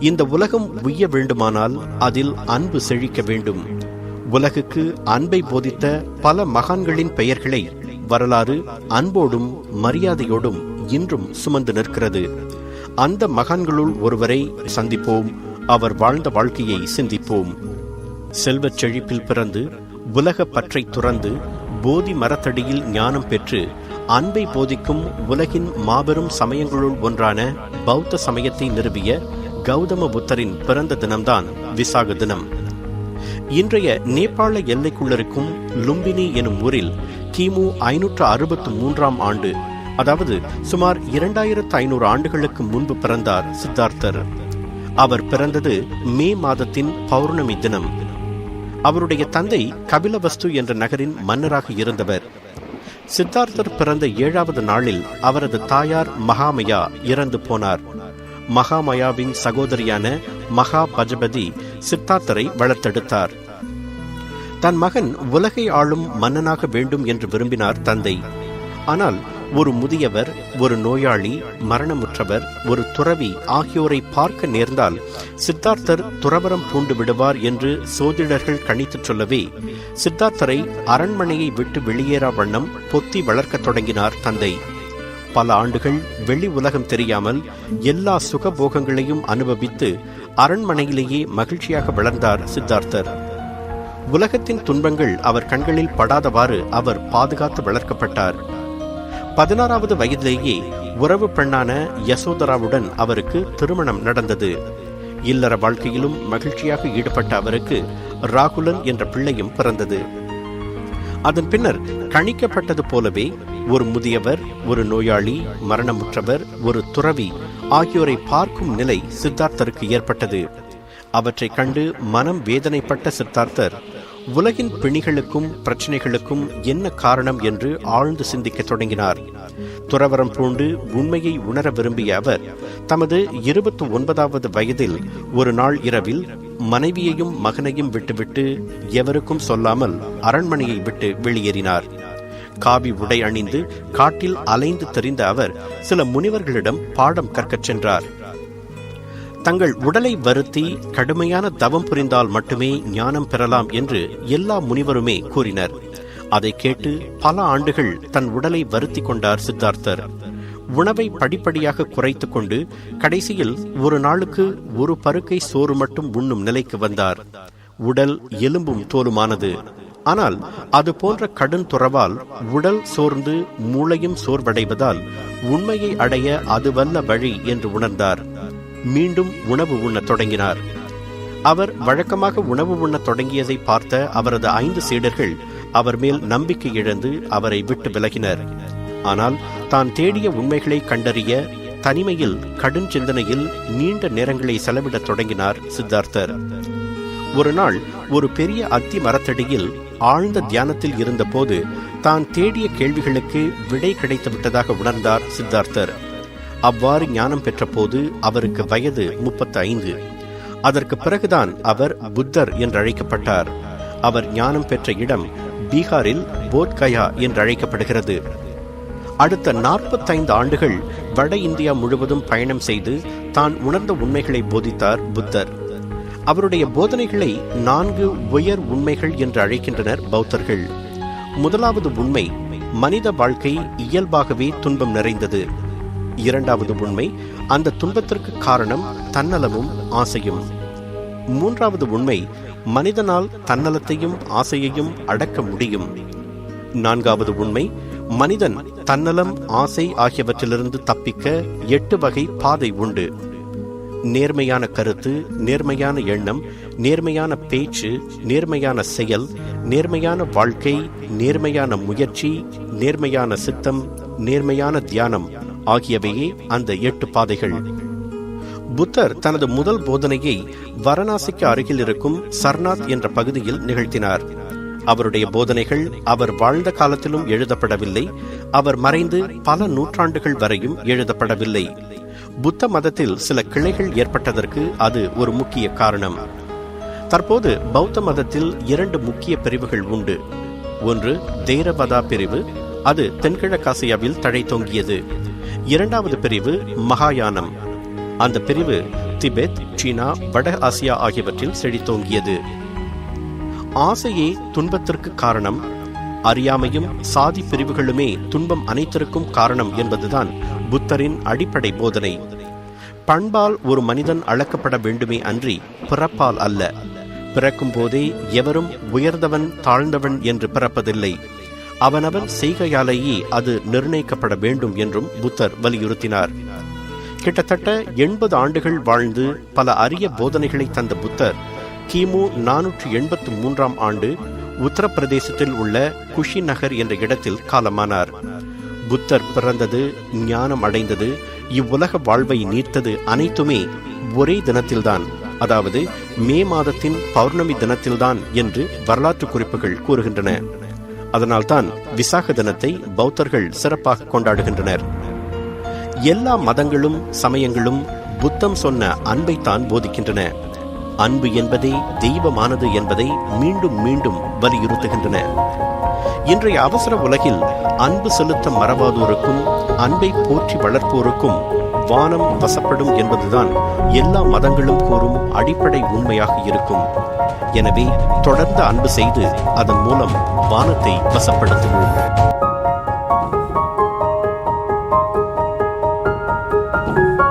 இந்த உலகம் உய்ய வேண்டுமானால் அதில் அன்பு செழிக்க வேண்டும். உலகுக்கு அன்பை போதித்த பல மகான்களின் பெயர்களை வரலாறு அன்போடும் மரியாதையோடும் இன்றும் சுமந்து நிற்கிறது. அந்த மகான்களுள் ஒருவரை சந்திப்போம் அவர் வாழ்ந்த வாழ்க்கையை சிந்திப்போம். செல்வச் செழிப்பில் பிறந்து உலக பற்றை துறந்து போதி மரத்தடியில் ஞானம் பெற்று அன்பை போதிக்கும் உலகின் மாபெரும் சமயங்களுள் ஒன்றான பௌத்த சமயத்தை நிறுவிய கௌதம புத்தரின் பிறந்த தினம்தான் விசாக தினம். இன்றைய நேபாள எல்லைக்குள்ளிருக்கும் லும்பினி எனும் ஊரில் கிமு ஐநூற்று அறுபத்து மூன்றாம் ஆண்டு அதாவது சுமார் இரண்டாயிரத்து ஐநூறு ஆண்டுகளுக்கு முன்பு பிறந்தார் சித்தார்த்தர். அவர் பிறந்தது மே மாதத்தின் பௌர்ணமி தினம். அவருடைய தந்தை கபிலவஸ்து என்ற நகரின் மன்னராக இருந்தவர். சித்தார்த்தர் பிறந்த ஏழாவது நாளில் அவரது தாயார் மகாமயா இறந்து போனார். மகாமயாவின் சகோதரியான மகா பஜபதி சித்தார்த்தரை வளர்த்தெடுத்தார். தன் மகன் உலகை ஆளும் மன்னனாக வேண்டும் என்று விரும்பினார் தந்தை. ஆனால் ஒரு முதியவர் ஒரு நோயாளி மரணமுற்றவர் ஒரு துறவி ஆகியோரை பார்க்க நேர்ந்தால் சித்தார்த்தர் துறவரம் பூண்டு விடுவார் என்று சோதிடர்கள் கணித்துச் சொல்லவே சித்தார்த்தரை அரண்மனையை விட்டு வெளியேறா வண்ணம் பொத்தி வளர்க்கத் தொடங்கினார் தந்தை. பல ஆண்டுகள் வெளி உலகம் தெரியாமல் எல்லா சுகபோகங்களையும் அனுபவித்து அரண்மனையிலேயே மகிழ்ச்சியாக வளர்ந்தார் சித்தார்த்தர். உலகத்தின் துன்பங்கள் அவர் கண்களில் படாதவாறு அவர் பாதுகாத்து வளர்க்கப்பட்டார். பதினாறாவது வயதிலேயே உறவு பெண்ணான யசோதராவுடன் அவருக்கு திருமணம் நடந்தது. இல்லற வாழ்க்கையிலும் மகிழ்ச்சியாக ஈடுபட்ட அவருக்கு ராகுலன் என்ற பிள்ளையும் பிறந்தது. அதன் பின்னர் கணிக்கப்பட்டது போலவே ஒரு முதியவர் ஒரு நோயாளி மரணமுற்றவர் ஒரு துறவி ஆகியோரை பார்க்கும் நிலை சித்தார்த்தருக்கு ஏற்பட்டது. அவற்றை கண்டு மனம் வேதனைப்பட்ட சித்தார்த்தர் உலகின் பிணிகளுக்கும் பிரச்சனைகளுக்கும் என்ன காரணம் என்று ஆழ்ந்து சிந்திக்கத் தொடங்கினார். துறவரம் பூண்டு உண்மையை உணர விரும்பிய அவர் தமது இருபத்தி ஒன்பதாவது வயதில் ஒரு நாள் இரவில் மனைவியையும் மகனையும் விட்டுவிட்டு எவருக்கும் சொல்லாமல் அரண்மனையை விட்டு வெளியேறினார். காவி உடை அணிந்து காட்டில் அலைந்து தெரிந்த அவர் சில முனிவர்களிடம் பாடம் கற்கச் சென்றார். தங்கள் உடலை வருத்தி கடுமையான தவம் புரிந்தால் மட்டுமே ஞானம் பெறலாம் என்று எல்லா முனிவருமே கூறினர். அதை கேட்டு பல ஆண்டுகள் தன் உடலை வருத்தி கொண்டார் சித்தார்த்தர். உணவை படிப்படியாக குறைத்து கொண்டு கடைசியில் ஒரு நாளுக்கு ஒரு பருக்கை சோறு மட்டும் உண்ணும் நிலைக்கு வந்தார். உடல் எலும்பும் தோலுமானது. ஆனால் அது போன்ற கடும் துறவால் உடல் சோர்ந்து மூளையும் சோர்வடைவதால் உண்மையை அடைய அதுவல்ல வழி என்று உணர்ந்தார். மீண்டும் உணவு உண்ணத் தொடங்கினார். அவர் வழக்கமாக உணவு உண்ணத் தொடங்கியதை பார்த்த அவரது ஐந்து சீடர்கள் அவர் மேல் நம்பிக்கை இழந்து அவரை விட்டு விலகினர். ஆனால் தான் தேடிய உண்மைகளை கண்டறிய தனிமையில் கடும் சிந்தனையில் நீண்ட நேரங்களை செலவிடத் தொடங்கினார் சித்தார்த்தர். ஒரு நாள் ஒரு பெரிய அத்தி மரத்தடியில் ஆழ்ந்த தியானத்தில் இருந்தபோது தான் தேடிய கேள்விகளுக்கு விடை கிடைத்து விட்டதாக உணர்ந்தார் சித்தார்த்தர். அவ்வாறு ஞானம் பெற்றபோது அவருக்கு வயது முப்பத்தி ஐந்து அதற்கு பிறகுதான் அவர் புத்தர் என்று அழைக்கப்பட்டார் அவர் ஞானம் பெற்ற இடம் பீகாரில் போத்கயா என்று அழைக்கப்படுகிறது அடுத்த நாற்பத்தைந்து ஆண்டுகள் வட இந்தியா முழுவதும் பயணம் செய்து தான் உணர்ந்த உண்மைகளை போதித்தார் புத்தர். அவருடைய போதனைகளை நான்கு உயர் உண்மைகள் என்று அழைக்கின்றனர் பௌத்தர்கள். முதலாவது உண்மை மனித வாழ்க்கை இயல்பாகவே துன்பம் நிறைந்தது. இரண்டாவது உண்மை அந்த துன்பத்திற்கு காரணம் தன்னலமும் ஆசையும். மூன்றாவது உண்மை மனிதனால் தன்னலத்தையும் ஆசையையும் அடக்க முடியும். நான்காவது உண்மை மனிதன் தன்னலம் ஆசை ஆகியவற்றிலிருந்து தப்பிக்க எட்டு வகை பாதை உண்டு. நேர்மையான கருத்து நேர்மையான எண்ணம் நேர்மையான பேச்சு நேர்மையான செயல் நேர்மையான வாழ்க்கை நேர்மையான முயற்சி நேர்மையான சித்தம் நேர்மையான தியானம். ஆகியவையே அந்த எட்டு பாதைகள். புத்தர் தனது முதல் போதனையை வாரணாசிக்கு அருகில் இருக்கும் சர்நாத் என்ற பகுதியில் நிகழ்த்தினார். அவருடைய போதனைகள் அவர் வாழ்ந்த காலத்திலும் எழுதப்படவில்லை அவர் மறைந்து பல நூற்றாண்டுகள் வரையும் எழுதப்படவில்லை. புத்த மதத்தில் சில கிளைகள் ஏற்பட்டதற்கு அது ஒரு முக்கிய காரணம். தற்போது பௌத்த மதத்தில் இரண்டு முக்கிய பிரிவுகள் உண்டு. ஒன்று தேரவதா பிரிவு அது தென்கிழக்காசியாவில் தழைத்தோங்கியது. இரண்டாவது பிரிவு மகாயானம். அந்த பிரிவு திபெத் சீனா வட ஆசியா ஆகியவற்றில் செழித்தோங்கியது. ஆசையே துன்பத்திற்கு காரணம் அறியாமையும் சாதி பிரிவுகளுமே துன்பம் அனைத்திற்கும் காரணம் என்பதுதான் புத்தரின் அடிப்படை போதனை. பண்பால் ஒரு மனிதன் அளக்கப்பட வேண்டுமே அன்றி பிறப்பால் அல்ல. பிறக்கும் போதே எவரும் உயர்ந்தவன் தாழ்ந்தவன் என்று பிறப்பதில்லை. அவனவன் செய்கையாலேயே அது நிர்ணயிக்கப்பட வேண்டும் என்றும் புத்தர் வலியுறுத்தினார். கிட்டத்தட்ட எண்பது ஆண்டுகள் வாழ்ந்து பல அரிய போதனைகளை தந்த புத்தர் கிமு நானூற்றி எண்பத்து மூன்றாம் ஆண்டு உத்தரப்பிரதேசத்தில் உள்ள குஷி நகர் என்ற இடத்தில் காலமானார். புத்தர் பிறந்தது ஞானம் அடைந்தது இவ்வுலக வாழ்வை நீர்த்தது அனைத்துமே ஒரே தினத்தில்தான் அதாவது மே மாதத்தின் பௌர்ணமி தினத்தில்தான் என்று வரலாற்று குறிப்புகள் கூறுகின்றன. அதனால்தான் விசாக தினத்தை பௌத்தர்கள் சிறப்பாக கொண்டாடுகின்றனர். எல்லா மதங்களும் சமயங்களும் புத்தம் சொன்ன அன்பைத்தான் போதிக்கின்றன. அன்பு என்பதே தெய்வமானது என்பதை மீண்டும் மீண்டும் வலியுறுத்துகின்றன. இன்றைய அவசர உலகில் அன்பு செலுத்த மறவாதோருக்கும் அன்பை போற்றி வளர்ப்போருக்கும் வானம் வசப்படும் என்பதுதான் எல்லா மதங்களும் கூறும் அடிப்படை உண்மையாக இருக்கும். எனவே தொடர்ந்து அன்பு செய்து அதன் மூலம் வானத்தை வசப்படுத்துவோம்.